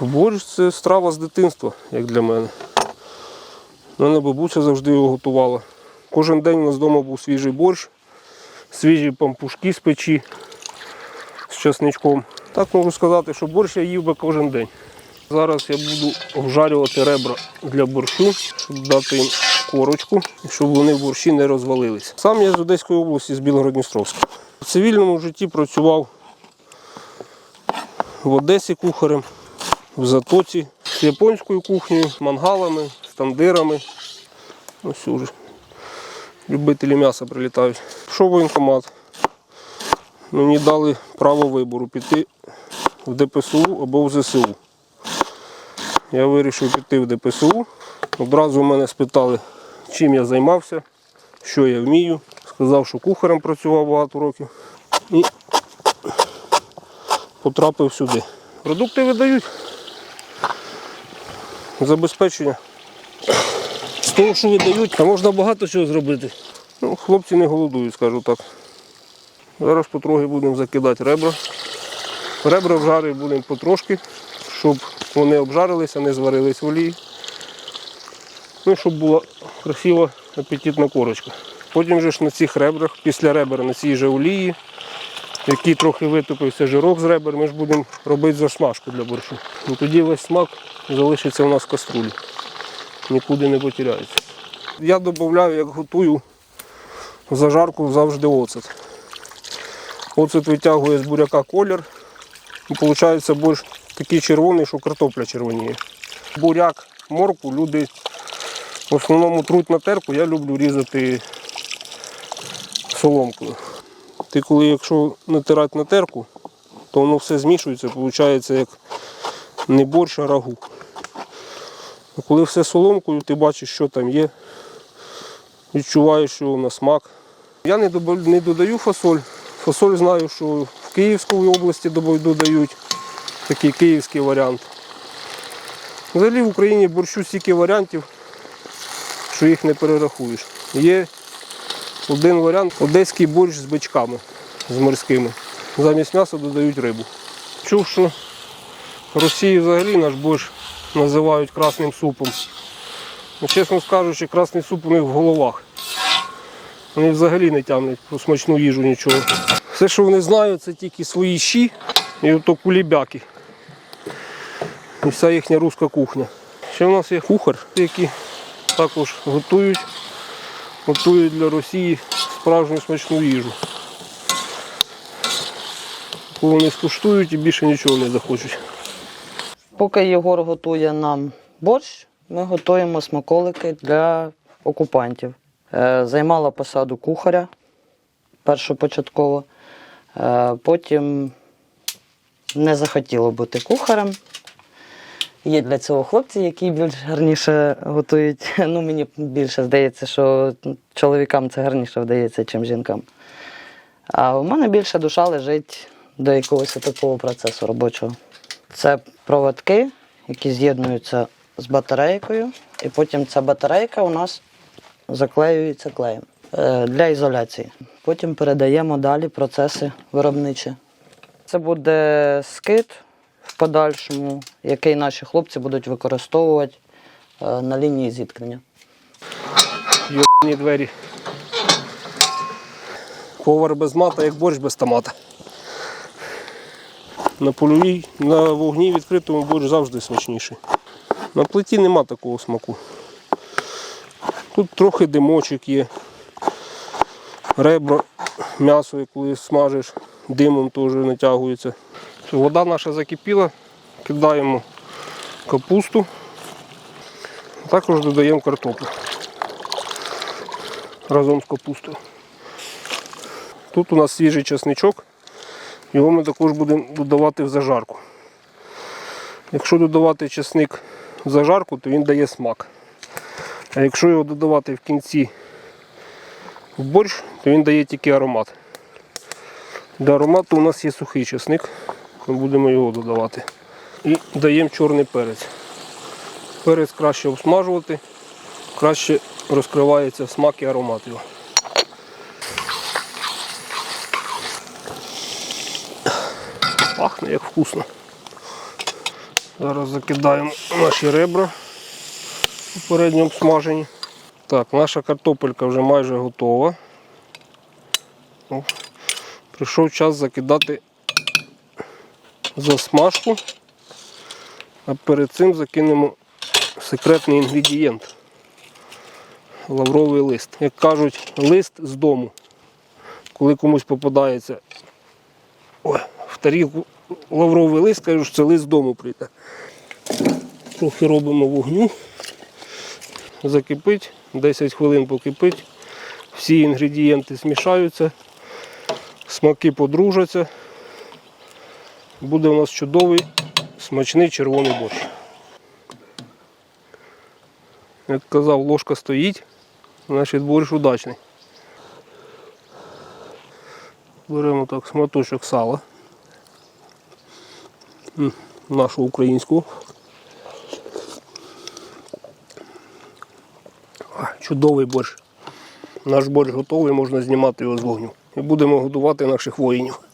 Борщ це страва з дитинства, як для мене. У мене бабуся завжди його готувала. Кожен день у нас вдома був свіжий борщ, свіжі пампушки з печі з часничком. Так можу сказати, що борщ я їв би кожен день. Зараз я буду обжарювати ребра для борщу, щоб дати їм корочку, щоб вони в борщі не розвалились. Сам я з Одеської області, з Білгородністровська. В цивільному житті працював в Одесі кухарем, в Затоці, з японською кухнею, мангалами, з тандирами. Ось уже. Любителі м'яса прилітають. Пішов воєнкомат. Мені дали право вибору піти в ДПСУ або в ЗСУ. Я вирішив піти в ДПСУ. Одразу мене спитали, чим я займався, що я вмію. Сказав, що кухарем працював багато років. І потрапив сюди. Продукти видають. Забезпечення. З того, що видають, та можна багато чого зробити. Ну, хлопці не голодують, скажу так. Зараз потрохи будемо закидати ребра. Ребра вжарити будемо потрошки, щоб вони обжарилися, не зварились в олії. Ну, щоб була красива апетитна корочка. Потім же ж на цих ребрах, після ребер на цій же олії, який трохи витопився жирок з ребер, ми ж будемо робити засмажку для борщу. І тоді весь смак залишиться у нас каструлі. Нікуди не потеряється. Я додаю, як готую в зажарку завжди оцет. Оцет витягує з буряка колір. І виходить борщ такий червоний, що картопля червоніє. Буряк, морку люди в основному труть на терку, я люблю різати соломкою. Ти коли якщо натирати на терку, то воно все змішується, виходить як не борщ, а рагу. Коли все соломкою, ти бачиш, що там є, відчуваєш, що на смак. Я не додаю фасоль. Фасоль знаю, що в Київській області додають такий київський варіант. Взагалі в Україні борщу стільки варіантів, що їх не перерахуєш. Є один варіант одеський борщ з бичками, з морськими. Замість м'яса додають рибу. Чув, що Росії взагалі наш борщ називають красним супом. Ну, чесно скажучи, красний суп у них в головах. Вони взагалі не тягнуть про смачну їжу нічого. Все, що вони знають, це тільки свої щі і ото кулібяки. І вся їхня руська кухня. Ще в нас є кухар, які також готують, готують для Росії справжню смачну їжу. Вони скуштують і більше нічого не захочуть. Поки Єгор готує нам борщ, ми готуємо смаколики для окупантів. Е, Займала посаду кухаря першопочатково. Е, Потім не захотіло бути кухарем. Є для цього хлопці, які більш гарніше готують. Ну, мені більше здається, що чоловікам це гарніше вдається, ніж жінкам. А у мене більше душа лежить до якогось такого процесу робочого. Це проводки, які з'єднуються з батарейкою, і потім ця батарейка у нас заклеюється клеєм е, для ізоляції. Потім передаємо далі процеси виробничі. Це буде скид в подальшому, який наші хлопці будуть використовувати е, на лінії зіткнення. Йобані двері. Повар без мата, як борщ без томата. На польовій, на вогні відкритому борщ завжди смачніший. На плиті нема такого смаку. Тут трохи димочок є. Ребра, м'ясо, коли смажиш, димом теж натягується. Вода наша закипіла, кидаємо капусту, також додаємо картоплю разом з капустою. Тут у нас свіжий чесничок, його ми також будемо додавати в зажарку. Якщо додавати чесник в зажарку, то він дає смак. А якщо його додавати в кінці в борщ, то він дає тільки аромат. Для аромату у нас є сухий чесник, ми будемо його додавати. І даємо чорний перець. Перець краще обсмажувати, краще розкривається смак і аромат його. Пахне як вкусно. Зараз закидаємо наші ребра попередньо обсмажені. Так, наша картопелька вже майже готова. О, Прийшов час закидати засмажку. А перед цим закинемо секретний інгредієнт. Лавровий лист. Як кажуть, лист з дому. Коли комусь попадається ой, тарілку лавровий лист, кажуть, що це лист дому прийде. Трохи робимо вогню. Закипить, 10 хвилин покипить. Всі інгредієнти змішаються, смаки подружаться. Буде у нас чудовий смачний червоний борщ. Як казав, ложка стоїть, значить борщ удачний. Беремо так сматочок сала. М, українську. Чудовий борщ. Наш борщ готовий, можна знімати його з вогню. І будемо годувати наших воїнів.